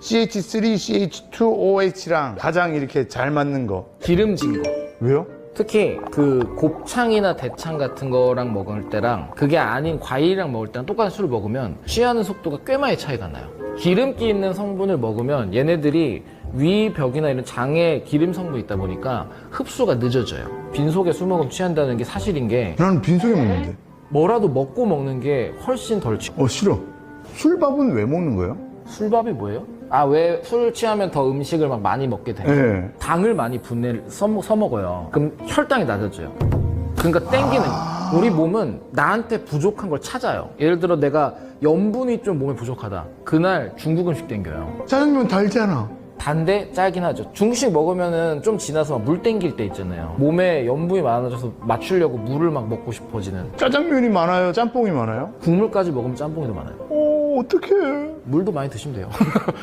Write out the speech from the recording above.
CH3CH2OH랑 가장 이렇게 잘 맞는 거 기름진 거. 왜요? 특히 그 곱창이나 대창 같은 거랑 먹을 때랑 그게 아닌 과일이랑 먹을 때랑 똑같은 술을 먹으면 취하는 속도가 꽤 많이 차이가 나요. 기름기 있는 성분을 먹으면 얘네들이 위 벽이나 이런 장에 기름 성분이 있다 보니까 흡수가 늦어져요. 빈속에 술 먹으면 취한다는 게 사실인 게 나는 빈속에 먹는데 뭐라도 먹고 먹는 게 훨씬 덜 취. 어 싫어 술밥은 왜 먹는 거예요? 술밥이 뭐예요? 아 왜 술 취하면 더 음식을 막 많이 먹게 돼요? 네. 당을 많이 분해 서, 서먹어요. 그럼 혈당이 낮아져요. 그러니까 땡기는 거예요. 우리 몸은 나한테 부족한 걸 찾아요. 예를 들어 내가 염분이 좀 몸에 부족하다. 그날 중국 음식 땡겨요. 짜장면 달잖아 단데 짜긴 하죠. 중식 먹으면은 좀 지나서 물 땡길 때 있잖아요. 몸에 염분이 많아져서 맞추려고 물을 막 먹고 싶어지는. 짜장면이 많아요 짬뽕이 많아요? 국물까지 먹으면 짬뽕이 더 많아요. 어 어떡해 물도 많이 드시면 돼요.